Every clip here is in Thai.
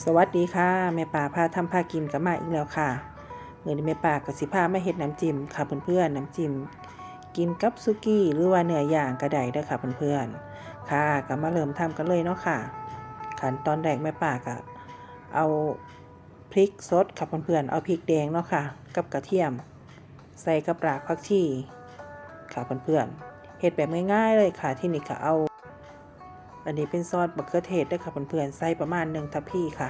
สวัสดีค่ะแม่ป่าพาทำพากินกับมาอีกแล้วค่ะเมื่อนี้แม่ป่ากับสิพามาเฮ็ดน้ำจิ้มค่ะเพื่อนๆน้ำจิ้มกินกับซุกี้หรือว่าเนื้อย่างกระไดเด้ค่ะเพื่อนๆค่ะก็มาเริ่มทำกันเลยเนาะค่ะ ขั้นตอนแรกแม่ป่าก็เอาพริกสดค่ะเพื่อนๆเอาพริกแดงเนาะค่ะ กับกระเทียม ใส่กับรากผักชีค่ะเพื่อนๆเฮ็ดแบบง่ายๆเลยค่ะที่นี่ก็เอา อันนี้เป็นซอสบักเขือเทศด้วยค่ะเพื่อนๆใส่ประมาณหนึ่งทัพพีค่ะ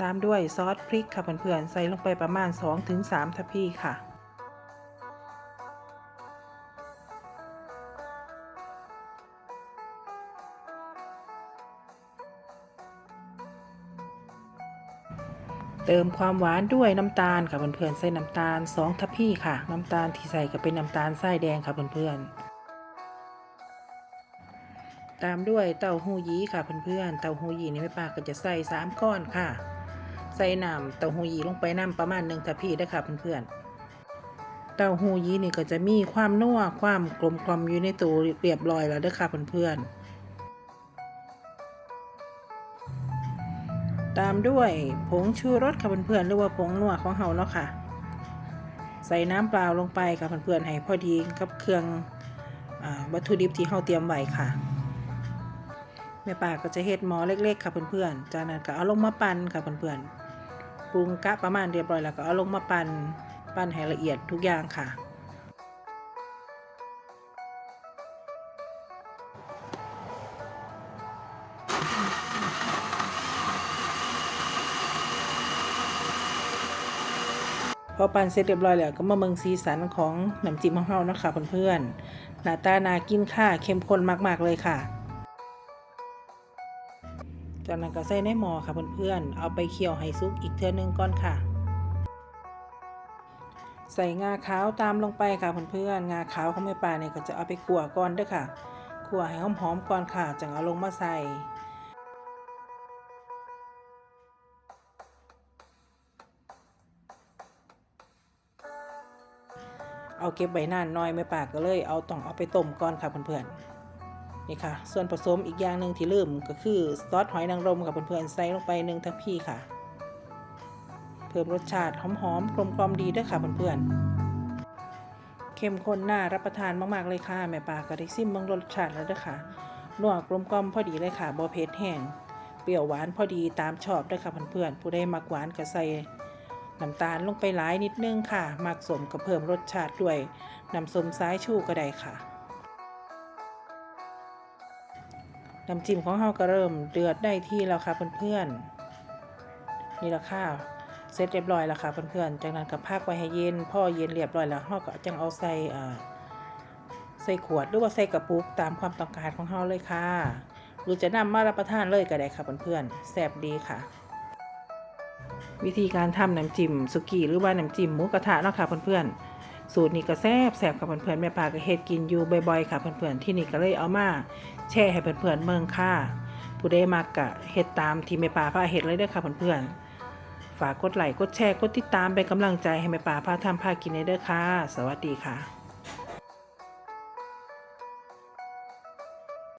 ตามด้วยซอสพริกค่ะเพื่อนๆใส่ลงไปประมาณ 2-3 ทัพพีค่ะเติมความหวานด้วยน้ำตาลค่ะเพื่อนๆใส่น้ำตาล 2 ทัพพีค่ะ น้ำตาลที่ใส่ก็เป็นน้ำตาลทรายแดงค่ะเพื่อนๆ ตามด้วยเต้าหู้ยี้ค่ะเพื่อนๆ เต้าหู้ยี้นี่แม่ป้าก็จะใส่สามก้อนค่ะ ใส่น้ำเต้าหู้ยี้ลงไปน้ำประมาณหนึ่งทัพพีได้ค่ะเพื่อนๆ เต้าหู้ยี้นี่ก็จะมีความนัวความกลมกลมอยู่ในตัวเรียบร้อยแล้วเด้อค่ะเพื่อนๆตามด้วยผงชูรสค่ะเพื่อนๆหรือว่าผงนัวของเฮาเนาะค่ะ ใส่น้ำเปล่าลงไปค่ะเพื่อนๆให้พอดีกับเครื่องอวัตถุดิบที่เฮาเตรียมไว้ค่ะ แม่ป้าก็จะเฮ็ดหม้อเล็กๆค่ะเพื่อนๆ จากนั้นก็เอาลงมาปั่นค่ะเพื่อนๆ ปรุงกะประมาณเรียบร้อยแล้วก็เอาลงมาปั่น ปั่นให้ละเอียดทุกอย่างค่ะพอปั่นเสร็จเรียบร้อยแล้วก็มาเมืองสีสันของน้ำจิ้มของเรานะคะเพื่อนๆ หน้าตาน่ากินค่ะเข้มข้นมากๆเลยค่ะ จากนั้นก็ใส่ในหม้อค่ะเพื่อนๆ เอาไปเคี่ยวให้สุกอีกเทื่อนึงก่อนค่ะ ใส่งาขาวตามลงไปค่ะเพื่อนๆ งาขาวของแม่ป่าเนี่ยก็จะเอาไปขั่วก่อนด้อค่ะ ขั่วให้หอมๆก่อนค่ะจังเอาลงมาใส่เอาเก็บใบนานน้อยแม่ป่าก็เลยเอาต้องเอาไปต้มก่อนค่ะเพื่อนๆ นี่ค่ะ ส่วนผสมอีกอย่างหนึ่งที่ลืมก็คือซอสหอยนางรมกับเพื่อนๆใส่ลงไปหนึ่งทัพพีค่ะ เพิ่มรสชาติหอมๆกลมๆดีด้วยค่ะเพื่อนๆเข้มข้นน่ารับประทานมากๆเลยค่ะแม่ปลาก็ได้ซิมเบิ่งรสชาติแล้วด้วยค่ะนัวกลมกลมพอดีเลยค่ะบ่เผ็ดแห้งเปรี้ยวหวานพอดีตามชอบด้วยค่ะเพื่อนๆผู้ใดมักหวานก็ใส่น้ำตาลลงไปหลายนิดนึงค่ะ มักสมก็เพิ่มรสชาติด้วยน้ำส้มสายชูก็ได้ค่ะ น้ำจิ้มของเราก็เริ่มเดือดได้ที่แล้วค่ะเพื่อนๆนี่ละค่ะเสร็จเรียบร้อยแล้วค่ะเพื่อนๆจากนั้นก็พักไว้ให้เย็นพ่อเย็นเรียบร้อยแล้วเราก็จังเอาใส่อ่าใส่ขวดหรือว่าใส่กระปุกตามความต้องการของเราเลยค่ะหรือจะนำมารับประทานเลยก็ได้ค่ะเพื่อนๆแซ่บดีค่ะ วิธีการทำน้ำจิ้มสุกี้หรือว่าน้ำจิ้มหมูกระทะเนาะค่ะเพื่อนๆ สูตรนี้ก็แซ่บแซ่บกับเพื่อนๆแม่ปาก็เฮ็ดกินอยู่บ่อยๆค่ะเพื่อนๆที่นี่ก็เลยเอามาแชร์ให้เพื่อนๆเมืองค่ะผู้ใดมักกะเฮ็ดตามที่แม่ปาพาเฮ็ดเลยเด้อค่ะเพื่อนๆฝากกดไลค์กดแชร์กดติดตามเป็นกำลังใจให้แม่ปาพาทำพากินเด้อค่ะ สวัสดีค่ะ